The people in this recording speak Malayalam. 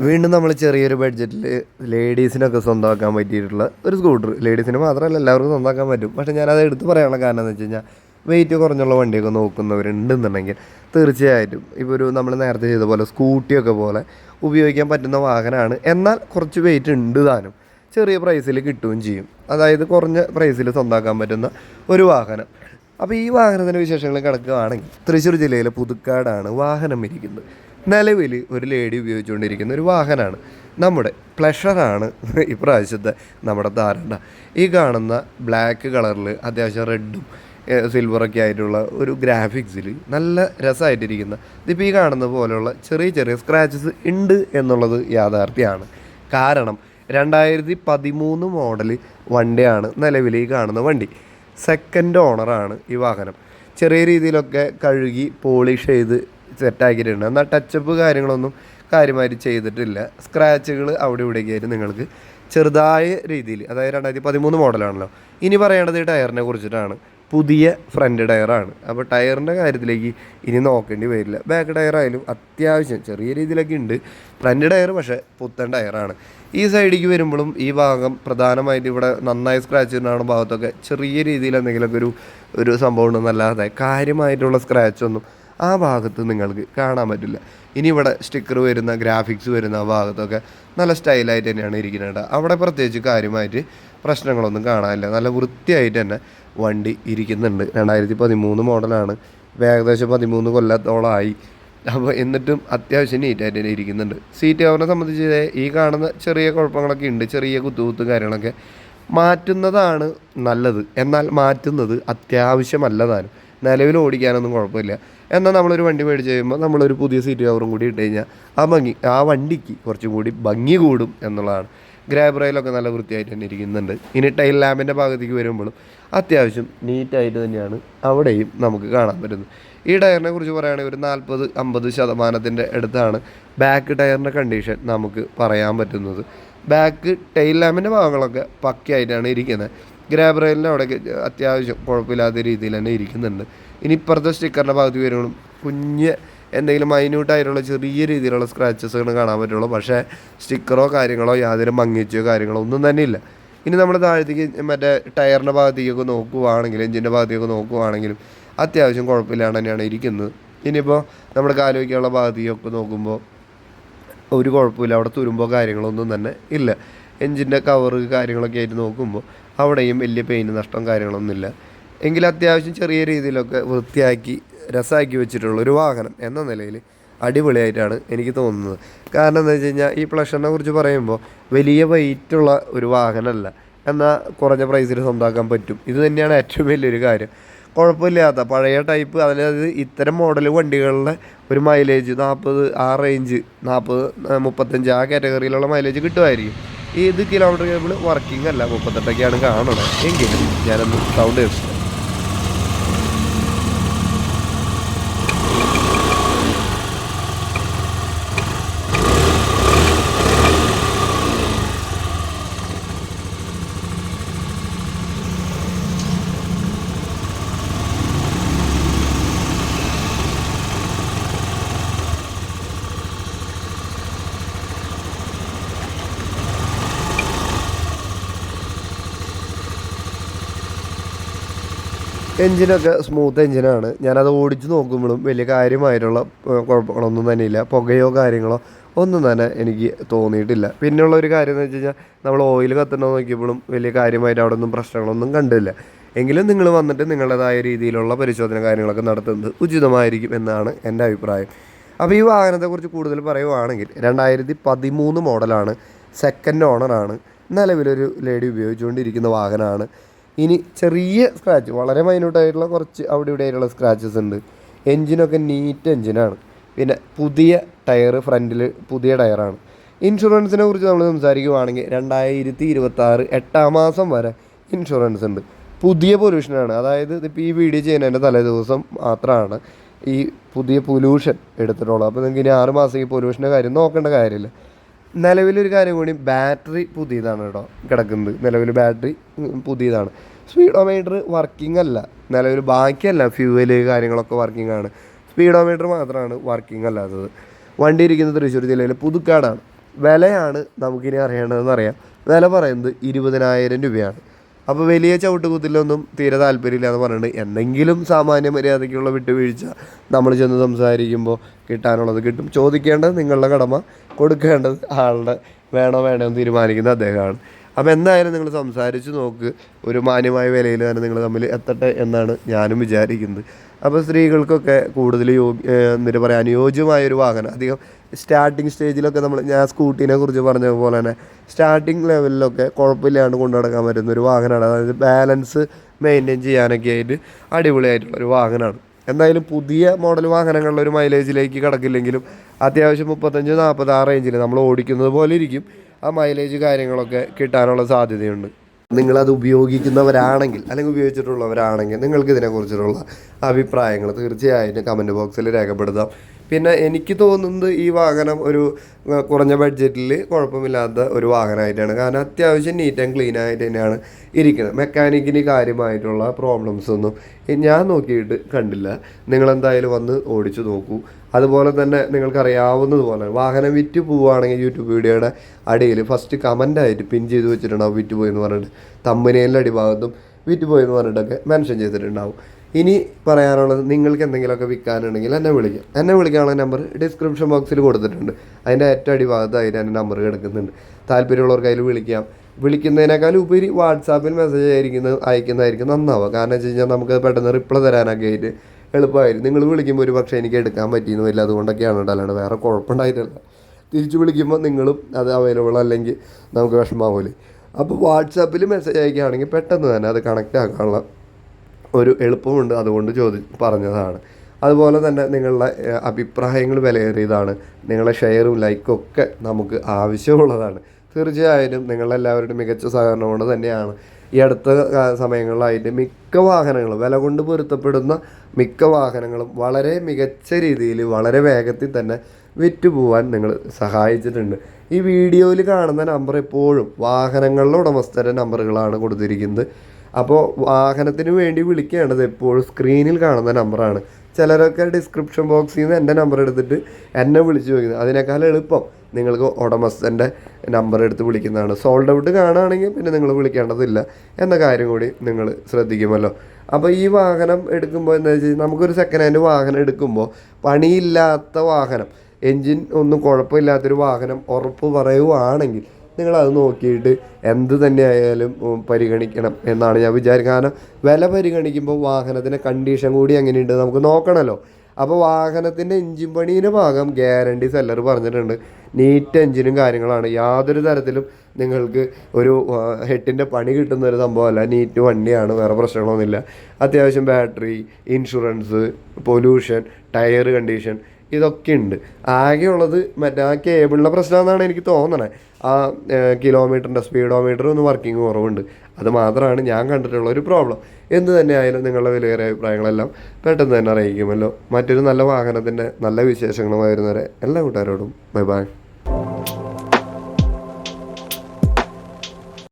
വീണ്ടും നമ്മൾ ചെറിയൊരു ബഡ്ജറ്റിൽ ലേഡീസിനൊക്കെ സ്വന്തമാക്കാൻ പറ്റിയിട്ടുള്ള ഒരു സ്കൂട്ടർ. ലേഡീസിന് മാത്രമല്ല എല്ലാവർക്കും സ്വന്തമാക്കാൻ പറ്റും. പക്ഷേ ഞാനത് എടുത്ത് പറയാനുള്ള കാരണം എന്ന് വെച്ച് കഴിഞ്ഞാൽ വെയിറ്റ് കുറഞ്ഞുള്ള വണ്ടിയൊക്കെ നോക്കുന്നവരുണ്ടെന്നുണ്ടെങ്കിൽ തീർച്ചയായിട്ടും ഇപ്പോൾ ഒരു നമ്മൾ നേരത്തെ ചെയ്ത പോലെ സ്കൂട്ടിയൊക്കെ പോലെ ഉപയോഗിക്കാൻ പറ്റുന്ന വാഹനമാണ്. എന്നാൽ കുറച്ച് വെയിറ്റ് ഉണ്ട് താനും. ചെറിയ പ്രൈസിൽ കിട്ടുകയും ചെയ്യും. അതായത് കുറഞ്ഞ പ്രൈസിൽ സ്വന്തമാക്കാൻ പറ്റുന്ന ഒരു വാഹനം. അപ്പോൾ ഈ വാഹനത്തിന്റെ വിശേഷങ്ങൾ കിടക്കുകയാണെങ്കിൽ തൃശ്ശൂർ ജില്ലയിലെ പുതുക്കാടാണ് വാഹനം ഇരിക്കുന്നത്. നിലവിൽ ഒരു ലേഡി ഉപയോഗിച്ചുകൊണ്ടിരിക്കുന്ന ഒരു വാഹനമാണ്. നമ്മുടെ പ്ലഷറാണ് ഇപ്രാവശ്യത്തെ നമ്മുടെ ധാരണ. ഈ കാണുന്ന ബ്ലാക്ക് കളറിൽ അത്യാവശ്യം റെഡും സിൽവറൊക്കെ ആയിട്ടുള്ള ഒരു ഗ്രാഫിക്സിൽ നല്ല രസമായിട്ടിരിക്കുന്ന ഇതിപ്പോൾ ഈ കാണുന്ന പോലെയുള്ള ചെറിയ ചെറിയ സ്ക്രാച്ചസ് ഉണ്ട് എന്നുള്ളത് യാഥാർത്ഥ്യമാണ്. കാരണം രണ്ടായിരത്തി പതിമൂന്ന് മോഡൽ വണ്ടിയാണ് നിലവിൽ ഈ കാണുന്ന വണ്ടി. സെക്കൻഡ് ഓണറാണ് ഈ വാഹനം. ചെറിയ രീതിയിലൊക്കെ കഴുകി പോളിഷ് ചെയ്ത് സെറ്റാക്കിയിട്ടുണ്ട്. എന്നാൽ ടച്ചപ്പ് കാര്യങ്ങളൊന്നും കാര്യമായി ചെയ്തിട്ടില്ല. സ്ക്രാച്ചുകൾ അവിടെ ഇവിടെയൊക്കെ ആയിട്ട് നിങ്ങൾക്ക് ചെറുതായ രീതിയിൽ. അതായത് രണ്ടായിരത്തി പതിമൂന്ന് മോഡലാണല്ലോ. ഇനി പറയേണ്ടത് ഈ ടയറിനെ കുറിച്ചിട്ടാണ്. പുതിയ ഫ്രണ്ട് ടയറാണ്. അപ്പോൾ ടയറിന്റെ കാര്യത്തിലേക്ക് ഇനി നോക്കേണ്ടി വരില്ല. ബാക്ക് ടയറായാലും അത്യാവശ്യം ചെറിയ രീതിയിലൊക്കെ ഉണ്ട്. ഫ്രണ്ട് ടയർ പക്ഷേ പുത്തൻ ടയറാണ്. ഈ സൈഡിലേക്ക് വരുമ്പോഴും ഈ ഭാഗം പ്രധാനമായിട്ട് ഇവിടെ നന്നായി സ്ക്രാച്ച് ഉണ്ടാകുന്ന ഭാഗത്തൊക്കെ. ചെറിയ രീതിയിൽ എന്തെങ്കിലുമൊക്കെ ഒരു ഒരു സംഭവം ഉണ്ടെന്നല്ലാതെ കാര്യമായിട്ടുള്ള സ്ക്രാച്ചൊന്നും ആ ഭാഗത്ത് നിങ്ങൾക്ക് കാണാൻ പറ്റില്ല. ഇനി ഇവിടെ സ്റ്റിക്കർ വരുന്ന ഗ്രാഫിക്സ് വരുന്ന ഭാഗത്തൊക്കെ നല്ല സ്റ്റൈലായിട്ട് തന്നെയാണ് ഇരിക്കുന്നത് അവിടെ പ്രത്യേകിച്ച് കാര്യമായിട്ട് പ്രശ്നങ്ങളൊന്നും കാണാനില്ല. നല്ല വൃത്തിയായിട്ട് തന്നെ വണ്ടി ഇരിക്കുന്നുണ്ട്. രണ്ടായിരത്തി പതിമൂന്ന് മോഡലാണ്. ഏകദേശം പതിമൂന്ന് കൊല്ലത്തോളമായി അപ്പോൾ എന്നിട്ടും അത്യാവശ്യം നീറ്റായിട്ട് തന്നെ ഇരിക്കുന്നുണ്ട്. സീറ്റ് കവറിനെ സംബന്ധിച്ച് ഈ കാണുന്ന ചെറിയ കുഴപ്പങ്ങളൊക്കെ ഉണ്ട്. ചെറിയ കുത്തുകുത്ത് കാര്യങ്ങളൊക്കെ. മാറ്റുന്നതാണ് നല്ലത്. എന്നാൽ മാറ്റുന്നത് അത്യാവശ്യമല്ലതാനും. നിലവിൽ ഓടിക്കാനൊന്നും കുഴപ്പമില്ല. എന്നാൽ നമ്മളൊരു വണ്ടി മേടിച്ച് കഴിയുമ്പോൾ നമ്മളൊരു പുതിയ സീറ്റ് കവറും കൂടി ഇട്ട് കഴിഞ്ഞാൽ ആ ഭംഗി ആ വണ്ടിക്ക് കുറച്ചും കൂടി ഭംഗി കൂടും എന്നുള്ളതാണ്. ഗ്രാബ് റെയിലൊക്കെ നല്ല വൃത്തിയായിട്ട് തന്നെ ഇരിക്കുന്നുണ്ട്. ഇനി ടൈൽ ലാമ്പിന്റെ ഭാഗത്തേക്ക് വരുമ്പോഴും അത്യാവശ്യം നീറ്റായിട്ട് തന്നെയാണ് അവിടെയും നമുക്ക് കാണാൻ പറ്റുന്നത്. ഈ ടയറിനെ കുറിച്ച് പറയുകയാണെങ്കിൽ ഒരു നാൽപ്പത് അമ്പത് ശതമാനത്തിന്റെ അടുത്താണ് ബാക്ക് ടയറിന്റെ കണ്ടീഷൻ നമുക്ക് പറയാൻ പറ്റുന്നത്. ബാക്ക് ടൈൽ ലാമ്പിന്റെ ഭാഗങ്ങളൊക്കെ പക്കയായിട്ടാണ് ഇരിക്കുന്നത്. ഗ്രാബ് റെയിലിന്റെ അവിടെയൊക്കെ അത്യാവശ്യം കുഴപ്പമില്ലാത്ത രീതിയിൽ തന്നെ ഇരിക്കുന്നുണ്ട്. ഇനി ഇപ്പുറത്തെ സ്റ്റിക്കറിന്റെ ഭാഗത്ത് വരുമ്പോഴും കുഞ്ഞ് എന്തെങ്കിലും മൈന്യൂട്ടായിട്ടുള്ള ചെറിയ രീതിയിലുള്ള സ്ക്രാച്ചസുകൾ കാണാൻ പറ്റുള്ളൂ. പക്ഷേ സ്റ്റിക്കറോ കാര്യങ്ങളോ യാതൊരു മങ്ങിച്ചോ കാര്യങ്ങളോ ഒന്നും തന്നെ ഇല്ല. ഇനി നമ്മൾ താഴത്തേക്ക് മറ്റേ ടയറിന്റെ ഭാഗത്തേക്കൊക്കെ നോക്കുവാണെങ്കിലും എഞ്ചിന്റെ ഭാഗത്തേക്ക് നോക്കുവാണെങ്കിലും അത്യാവശ്യം കുഴപ്പമില്ലാണ്ട് തന്നെയാണ് ഇരിക്കുന്നത്. ഇനിയിപ്പോൾ നമ്മുടെ കാലുവയ്ക്കാനുള്ള ഭാഗത്തേക്കൊക്കെ നോക്കുമ്പോൾ ഒരു കുഴപ്പമില്ല. അവിടെ തുരുമ്പോ കാര്യങ്ങളൊന്നും തന്നെ ഇല്ല. എഞ്ചിന്റെ കവറ് കാര്യങ്ങളൊക്കെ ആയിട്ട് നോക്കുമ്പോൾ അവിടെയും വലിയ പെയിൻ നഷ്ടം കാര്യങ്ങളൊന്നുമില്ല എങ്കിലും അത്യാവശ്യം ചെറിയ രീതിയിലൊക്കെ വൃത്തിയാക്കി രസമാക്കി വെച്ചിട്ടുള്ള ഒരു വാഹനം എന്ന നിലയിൽ അടിപൊളിയായിട്ടാണ് എനിക്ക് തോന്നുന്നത്. കാരണം എന്താ വെച്ച് കഴിഞ്ഞാൽ ഈ പ്ലഷറിനെ കുറിച്ച് പറയുമ്പോൾ വലിയ വെയിറ്റുള്ള ഒരു വാഹനമല്ല. എന്നാൽ കുറഞ്ഞ പ്രൈസിൽ സ്വന്തമാക്കാൻ പറ്റും. ഇത് തന്നെയാണ് ഏറ്റവും വലിയൊരു കാര്യം. കുഴപ്പമില്ലാത്ത പഴയ ടൈപ്പ് അതായത് ഇത്തരം മോഡൽ വണ്ടികളുടെ ഒരു മൈലേജ് നാൽപ്പത് ആ റേഞ്ച് നാൽപ്പത് മുപ്പത്തഞ്ച് ആ കാറ്റഗറിയിലുള്ള മൈലേജ് കിട്ടുമായിരിക്കും. ഇത് കിലോമീറ്റർ കേബിൾ വർക്കിംഗ് അല്ല മുപ്പത്തെട്ടൊക്കെയാണ് കാണുന്നത്. എങ്കിലും ഞാനൊന്ന് സൗണ്ട് കേൾക്കും. എഞ്ചിനൊക്കെ സ്മൂത്ത് എഞ്ചിനാണ്. ഞാനത് ഓടിച്ച് നോക്കുമ്പോഴും വലിയ കാര്യമായിട്ടുള്ള കുഴപ്പങ്ങളൊന്നും തന്നെ ഇല്ല പുകയോ കാര്യങ്ങളോ ഒന്നും തന്നെ എനിക്ക് തോന്നിയിട്ടില്ല. പിന്നെയുള്ള ഒരു കാര്യം എന്ന് വെച്ച് കഴിഞ്ഞാൽ നമ്മൾ ഓയിൽ കത്തണോ നോക്കിയപ്പോഴും വലിയ കാര്യമായിട്ട് അവിടെ ഒന്നും പ്രശ്നങ്ങളൊന്നും കണ്ടില്ല. എങ്കിലും നിങ്ങൾ വന്നിട്ട് നിങ്ങളുടേതായ രീതിയിലുള്ള പരിശോധന കാര്യങ്ങളൊക്കെ നടത്തുന്നത് ഉചിതമായിരിക്കും എന്നാണ് എന്റെ അഭിപ്രായം. അപ്പോൾ ഈ വാഹനത്തെക്കുറിച്ച് കൂടുതൽ പറയുവാണെങ്കിൽ രണ്ടായിരത്തി പതിമൂന്ന് മോഡലാണ് സെക്കൻഡ് ഓണറാണ് നിലവിലൊരു ലേഡി ഉപയോഗിച്ചുകൊണ്ടിരിക്കുന്ന വാഹനമാണ്. ഇനി ചെറിയ സ്ക്രാച്ച് വളരെ മൈന്യൂട്ടായിട്ടുള്ള കുറച്ച് അവിടെ ഇവിടെ ആയിട്ടുള്ള സ്ക്രാച്ചസ് ഉണ്ട്. എൻജിനൊക്കെ നീറ്റ് എൻജിനാണ് പിന്നെ പുതിയ ടയർ ഫ്രണ്ടിൽ പുതിയ ടയറാണ് ഇൻഷുറൻസിനെ കുറിച്ച് നമ്മൾ സംസാരിക്കുവാണെങ്കിൽ രണ്ടായിരത്തി ഇരുപത്തി ആറ് എട്ടാം മാസം വരെ ഇൻഷുറൻസ് ഉണ്ട്. പുതിയ പൊല്യൂഷനാണ് അതായത് ഇതിപ്പോൾ ഈ വീഡിയോ ചെയ്യുന്നതിന്റെ തലേ ദിവസം മാത്രമാണ് ഈ പുതിയ പൊല്യൂഷൻ എടുത്തിട്ടുള്ളത്. അപ്പോൾ നിങ്ങൾക്ക് ഇനി ആറ് മാസം ഈ പൊല്യൂഷന്റെ കാര്യം നോക്കേണ്ട കാര്യമില്ല. നിലവിലൊരു കാര്യം കൂടി ബാറ്ററി പുതിയതാണ് കേട്ടോ കിടക്കുന്നത്. നിലവിൽ ബാറ്ററി പുതിയതാണ്. സ്പീഡോമീറ്റർ വർക്കിംഗ് അല്ല. നിലവിൽ ബാക്കിയല്ല ഫ്യൂവൽ കാര്യങ്ങളൊക്കെ വർക്കിംഗ് ആണ്. സ്പീഡോമീറ്റർ മാത്രമാണ് വർക്കിംഗ് അല്ലാത്തത്. വണ്ടി ഇരിക്കുന്നത് തൃശ്ശൂർ ജില്ലയിലെ പുതുക്കാടാണ്. വിലയാണ് നമുക്കിനി അറിയേണ്ടതെന്ന് അറിയാം വില പറയുന്നത് ഇരുപതിനായിരം രൂപയാണ്. അപ്പോൾ വലിയ ചവിട്ടുകുത്തിലൊന്നും തീരെ താല്പര്യമില്ല എന്ന് പറഞ്ഞിട്ട് എന്തെങ്കിലും സാമാന്യ മര്യാദയ്ക്കുള്ള വിട്ടുവീഴ്ച നമ്മൾ ചെന്ന് സംസാരിക്കുമ്പോൾ കിട്ടാനുള്ളത് കിട്ടും. ചോദിക്കേണ്ടത് നിങ്ങളുടെ കടമ കൊടുക്കേണ്ടത് ആളുടെ വേണോ വേണോ എന്ന് തീരുമാനിക്കുന്നത് അദ്ദേഹമാണ്. അപ്പോൾ എന്തായാലും നിങ്ങൾ സംസാരിച്ച് നോക്ക്. ഒരു മാന്യമായ വിലയിൽ തന്നെ നിങ്ങൾ തമ്മിൽ എത്തട്ടെ എന്നാണ് ഞാനും വിചാരിക്കുന്നത്. അപ്പോൾ സ്ത്രീകൾക്കൊക്കെ കൂടുതൽ യോഗ്യ എന്താ എന്നിട്ട് അനുയോജ്യമായൊരു വാഹനം. അധികം സ്റ്റാർട്ടിങ് സ്റ്റേജിലൊക്കെ നമ്മൾ ഞാൻ സ്കൂട്ടീനെ കുറിച്ച് പറഞ്ഞ പോലെ തന്നെ സ്റ്റാർട്ടിങ് ലെവലിലൊക്കെ കുഴപ്പമില്ലാണ്ട് കൊണ്ടു നടക്കാൻ പറ്റുന്ന ഒരു വാഹനമാണ്. അതായത് ബാലൻസ് മെയിന്റെയിൻ ചെയ്യാനൊക്കെ ആയിട്ട് അടിപൊളിയായിട്ടുള്ള ഒരു വാഹനമാണ്. എന്തായാലും പുതിയ മോഡൽ വാഹനങ്ങളുടെ ഒരു മൈലേജിലേക്ക് കിടക്കില്ലെങ്കിലും അത്യാവശ്യം മുപ്പത്തഞ്ച് നാൽപ്പത് ആ റേഞ്ചിൽ നമ്മൾ ഓടിക്കുന്നത് പോലെ ഇരിക്കും. ആ മൈലേജ് കാര്യങ്ങളൊക്കെ കിട്ടാനുള്ള സാധ്യതയുണ്ട്. നിങ്ങളത് ഉപയോഗിക്കുന്നവരാണെങ്കിൽ അല്ലെങ്കിൽ ഉപയോഗിച്ചിട്ടുള്ളവരാണെങ്കിൽ നിങ്ങൾക്ക് ഇതിനെക്കുറിച്ചിട്ടുള്ള അഭിപ്രായങ്ങൾ തീർച്ചയായിട്ടും കമന്റ് ബോക്സിൽ രേഖപ്പെടുത്താം. പിന്നെ എനിക്ക് തോന്നുന്നത് ഈ വാഹനം ഒരു കുറഞ്ഞ ബഡ്ജറ്റിൽ കുഴപ്പമില്ലാത്ത ഒരു വാഹനമായിട്ടാണ്. കാരണം അത്യാവശ്യം നീറ്റ് ആൻഡ് ക്ലീൻ ആയിട്ട് തന്നെയാണ് ഇരിക്കുന്നത്. മെക്കാനിക്കിന് കാര്യമായിട്ടുള്ള പ്രോബ്ലംസ് ഒന്നും ഞാൻ നോക്കിയിട്ട് കണ്ടില്ല. നിങ്ങളെന്തായാലും വന്ന് ഓടിച്ചു നോക്കൂ. അതുപോലെ തന്നെ നിങ്ങൾക്കറിയാവുന്നതുപോലെ വാഹനം വിറ്റ് പോവുകയാണെങ്കിൽ യൂട്യൂബ് വീഡിയോയുടെ അടിയിൽ ഫസ്റ്റ് കമന്റായിട്ട് പിൻ ചെയ്ത് വെച്ചിട്ടുണ്ടാവും വിറ്റ് പോയി എന്ന് പറഞ്ഞിട്ട്. തമ്പനയിലെ അടിഭാഗത്തും വിറ്റ് പോയി എന്ന് പറഞ്ഞിട്ടൊക്കെ മെൻഷൻ ചെയ്തിട്ടുണ്ടാവും. ഇനി പറയാനുള്ളത് നിങ്ങൾക്ക് എന്തെങ്കിലുമൊക്കെ വിൽക്കാനുണ്ടെങ്കിൽ എന്നെ വിളിക്കാം. എന്നെ വിളിക്കാനുള്ള നമ്പർ ഡിസ്ക്രിപ്ഷൻ ബോക്സിൽ കൊടുത്തിട്ടുണ്ട്. അതിന്റെ ഏറ്റവും അടിഭാഗത്ത് അതിന് എന്റെ നമ്പർ കിടക്കുന്നുണ്ട്. താല്പര്യമുള്ളവർക്ക് അതിൽ വിളിക്കാം. വിളിക്കുന്നതിനേക്കാൾ ഉപരി വാട്സാപ്പിൽ മെസ്സേജ് അയക്കുന്നത് അയക്കുന്നതായിരിക്കും നന്നാവുക. കാരണം വെച്ച് കഴിഞ്ഞാൽ നമുക്ക് പെട്ടെന്ന് റിപ്ലൈ തരാനൊക്കെ ആയിട്ട് എളുപ്പമായിരുന്നു നിങ്ങൾ വിളിക്കുമ്പോൾ ഒരു പക്ഷേ എനിക്ക് എടുക്കാൻ പറ്റിയെന്ന് വരില്ല. അതുകൊണ്ടൊക്കെയാണ് കേട്ടോ. വേറെ കുഴപ്പമുണ്ടായിട്ടല്ല. തിരിച്ച് വിളിക്കുമ്പോൾ നിങ്ങളും അത് അവൈലബിൾ അല്ലെങ്കിൽ നമുക്ക് വിഷമാവൂലേ അപ്പോൾ വാട്സാപ്പിൽ മെസ്സേജ് അയക്കുകയാണെങ്കിൽ പെട്ടെന്ന് തന്നെ അത് കണക്റ്റ് ആക്കാനുള്ള ഒരു എളുപ്പമുണ്ട് അതുകൊണ്ട് ചോദി പറഞ്ഞതാണ്. അതുപോലെ തന്നെ നിങ്ങളുടെ അഭിപ്രായങ്ങൾ വിലയേറിയതാണ്. നിങ്ങളുടെ ഷെയറും ലൈക്കും ഒക്കെ നമുക്ക് ആവശ്യമുള്ളതാണ്. തീർച്ചയായും നിങ്ങളെല്ലാവരുടെയും മികച്ച സഹകരണം കൊണ്ട് തന്നെയാണ്. ഈ അടുത്ത സമയങ്ങളിലായിട്ട് മിക്ക വാഹനങ്ങളും വില കൊണ്ട് പൊരുത്തപ്പെടുന്ന മിക്ക വാഹനങ്ങളും വളരെ മികച്ച രീതിയിൽ വളരെ വേഗത്തിൽ തന്നെ വിറ്റുപോവാൻ നിങ്ങൾ സഹായിച്ചിട്ടുണ്ട്. ഈ വീഡിയോയിൽ കാണുന്ന നമ്പർ എപ്പോഴും വാഹനങ്ങളുടെ ഉടമസ്ഥരുടെ നമ്പറുകളാണ് കൊടുത്തിരിക്കുന്നത്. അപ്പോൾ വാഹനത്തിന് വേണ്ടി വിളിക്കേണ്ടത് എപ്പോഴും സ്ക്രീനിൽ കാണുന്ന നമ്പറാണ് ചിലരൊക്കെ ഡിസ്ക്രിപ്ഷൻ ബോക്സിൽ നിന്ന് എന്റെ നമ്പർ എടുത്തിട്ട് എന്നെ വിളിച്ചു ചോദിക്കുന്നത്. അതിനേക്കാൾ എളുപ്പം നിങ്ങൾക്ക് ഉടമസ്ഥന്റെ നമ്പർ എടുത്ത് വിളിക്കുന്നതാണ്. സോൾഡ് ഔട്ട് കാണുകയാണെങ്കിൽ പിന്നെ നിങ്ങൾ വിളിക്കേണ്ടതില്ല എന്ന കാര്യം കൂടി നിങ്ങൾ ശ്രദ്ധിക്കുമല്ലോ. അപ്പോൾ ഈ വാഹനം എടുക്കുമ്പോൾ എന്താ വെച്ചാൽ നമുക്കൊരു സെക്കൻഡ് ഹാൻഡ് വാഹനം എടുക്കുമ്പോൾ പണിയില്ലാത്ത വാഹനം എൻജിൻ ഒന്നും കുഴപ്പമില്ലാത്തൊരു വാഹനം ഉറപ്പ് പറയുവാണെങ്കിൽ നിങ്ങളത് നോക്കിയിട്ട് എന്ത് തന്നെ ആയാലും പരിഗണിക്കണം എന്നാണ് ഞാൻ വിചാരിക്കുന്നത്. കാരണം വില പരിഗണിക്കുമ്പോൾ വാഹനത്തിന്റെ കണ്ടീഷൻ കൂടി എങ്ങനെയുണ്ട് നമുക്ക് നോക്കണമല്ലോ. അപ്പോൾ വാഹനത്തിന്റെ എഞ്ചിൻ പണീന്റെ ഭാഗം ഗ്യാരണ്ടി സെല്ലർ പറഞ്ഞിട്ടുണ്ട്. നീറ്റ് എഞ്ചിനും കാര്യങ്ങളാണ്. യാതൊരു തരത്തിലും നിങ്ങൾക്ക് ഒരു ഹെഡിന്റെ പണി കിട്ടുന്ന ഒരു സംഭവമല്ല. നീറ്റ് വണ്ടിയാണ് വേറെ പ്രശ്നങ്ങളൊന്നുമില്ല. അത്യാവശ്യം battery insurance pollution tyre condition ഇതൊക്കെ ഉണ്ട്. ആകെയുള്ളത് മറ്റേ ആ കേബിളിന്റെ പ്രശ്നമെന്നാണ് എനിക്ക് തോന്നണത് ആ കിലോമീറ്ററിന്റെ സ്പീഡോമീറ്റർ ഒന്ന് വർക്കിംഗ് കുറവുണ്ട്. അത് മാത്രമാണ് ഞാൻ കണ്ടിട്ടുള്ള ഒരു പ്രോബ്ലം എന്ത് തന്നെ ആയാലും നിങ്ങളുടെ വിലയേറിയ അഭിപ്രായങ്ങളെല്ലാം പെട്ടെന്ന് തന്നെ അറിയിക്കുമല്ലോ. മറ്റൊരു നല്ല വാഹനത്തിന്റെ നല്ല വിശേഷങ്ങളുമായി വരുന്നവരെ എല്ലാ കൂട്ടുകാരോടും ബൈ ബൈ